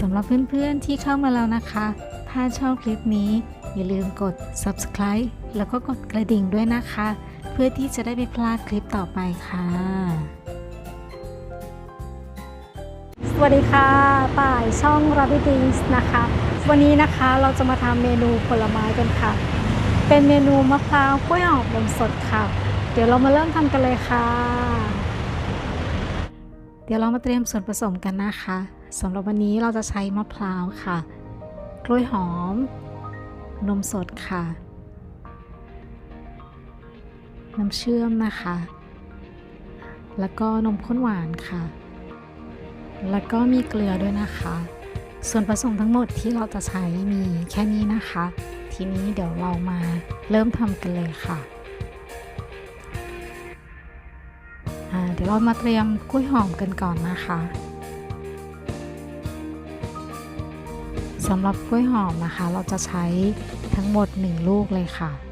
สำหรับเพื่อนๆที่เข้ามาแล้วนะคะ ถ้าชอบคลิปนี้ อย่าลืมกด subscribe แล้วก็กดกระดิ่งด้วยนะคะ เพื่อที่จะได้ไม่พลาดคลิปต่อไปค่ะ สวัสดีค่ะป่ายช่อง r a b b i t d i n g s นะคะ วันนี้นะคะเราจะมาทำเมนูผลไม้กันค่ะ เป็นเมนูมะพร้าวกล้วยหอมนมสดค่ะ เดี๋ยวเรามาเริ่มทำกันเลยค่ะ เดี๋ยวเรามาเตรียมส่วนผสมกันนะคะ สำหรับวันนี้เราจะใช้มะพร้าวค่ะ กล้วยหอม นมสดค่ะ น้ำเชื่อมนะคะ แล้วก็นมข้นหวานค่ะ แล้วก็มีเกลือด้วยนะคะ ส่วนผสมทั้งหมดที่เราจะใช้มีแค่นี้นะคะ ทีนี้เดี๋ยวเรามาเริ่มทำกันเลยค่ะเดี๋ยวเรามาเตรียมกล้วยหอมกันก่อนนะคะ สำหรับกล้วยหอมนะคะ เราจะใช้ทั้งหมด 1 ลูกเลยค่ะ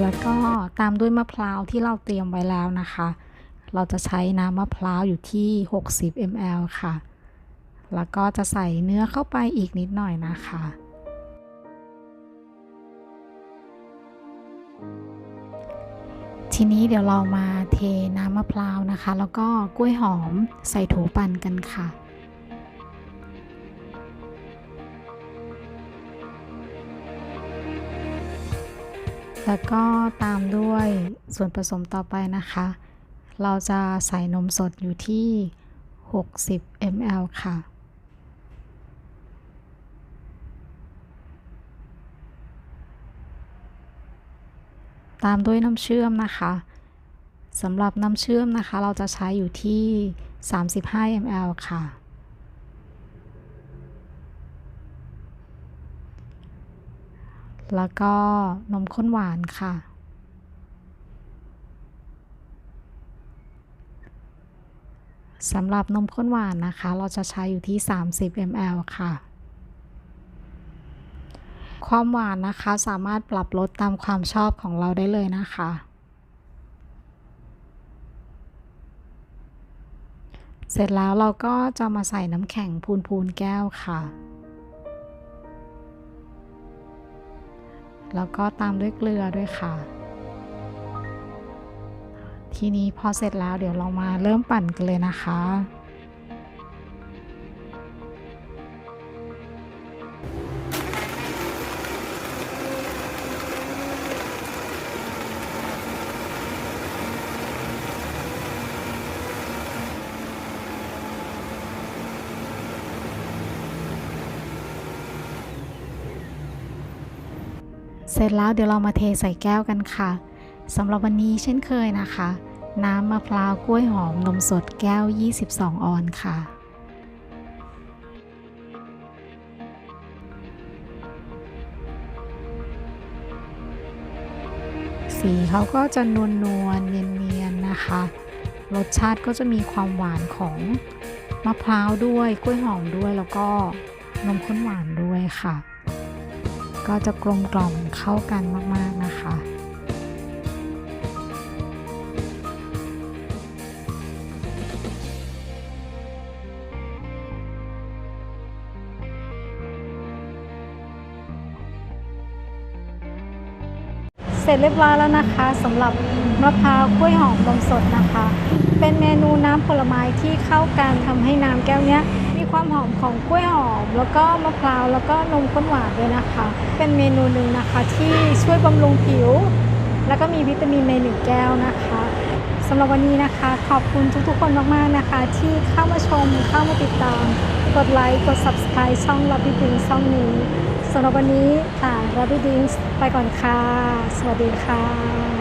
แล้วก็ตามด้วยมะพร้าวที่เราเตรียมไว้แล้วนะคะ เราจะใช้น้ำมะพร้าวอยู่ที่ 60 ml ค่ะ แล้วก็จะใส่เนื้อเข้าไปอีกนิดหน่อยนะคะทีนี้เดี๋ยวเรามาเทน้ำมะพร้าวนะคะ แล้วก็กล้วยหอมใส่โถูปั่นกันค่ะ แล้วก็ตามด้วยส่วนผสมต่อไปนะคะ เราจะใส่นมสดอยู่ที่ 60 ml ค่ะ ตามด้วยน้ำเชื่อมนะคะสำหรับน้ำเชื่อมนะคะ เราจะใช้อยู่ที่ 35 ml ค่ะ แล้วก็นมข้นหวานค่ะ สำหรับนมข้นหวานนะคะ เราจะใช้อยู่ที่ 30 ml ค่ะ ความหวานนะคะสามารถปรับลดตามความชอบของเราได้เลยนะคะ เสร็จแล้วเราก็จะมาใส่น้ำแข็งพูนๆแก้วค่ะ แล้วก็ตามด้วยเกลือด้วยค่ะ ทีนี้พอเสร็จแล้วเดี๋ยวเรามาเริ่มปั่นกันเลยนะคะ เสร็จแล้วเดี๋ยวเรามาเทใส่แก้วกันค่ะสำหรับวันนี้เช่นเคยนะคะ น้ำมะพร้าวกล้วยหอมนมสดแก้ว 22 ออนค่ะ สีเขาก็จะนวลนวลเนียนเนียนๆนะคะ รสชาติก็จะมีความหวานของมะพร้าวด้วยกล้วยหอมด้วยแล้วก็นมข้นหวานด้วยค่ะ ก็จะกลมกล่อมเข้ากันมาก ๆ นะคะเสร็จเรียบร้อยแล้วนะคะสำหรับมะพร้าวกล้วยหอมนมสดนะคะ เป็นเมนูน้ำผลไม้ที่เข้ากันทำให้น้ำแก้วเนี้ย ความหอมของกล้วยหอม แล้วก็มะพร้าว แล้วก็นมข้นหวานด้วยนะคะ เป็นเมนูหนึ่งนะคะที่ช่วยบำรุงผิว แล้วก็มีวิตามินในหนึ่งแก้วนะคะสำหรับวันนี้นะคะ ขอบคุณทุกๆคนมากๆนะคะ ที่เข้ามาชมเข้ามาติดตาม กดไลค์กด subscribe ช่อง r a b b i t d i n g ช่องนี้สำหรับวันนี้ค่ะ r a b b i t d i n g ไปก่อนค่ะ สวัสดีค่ะ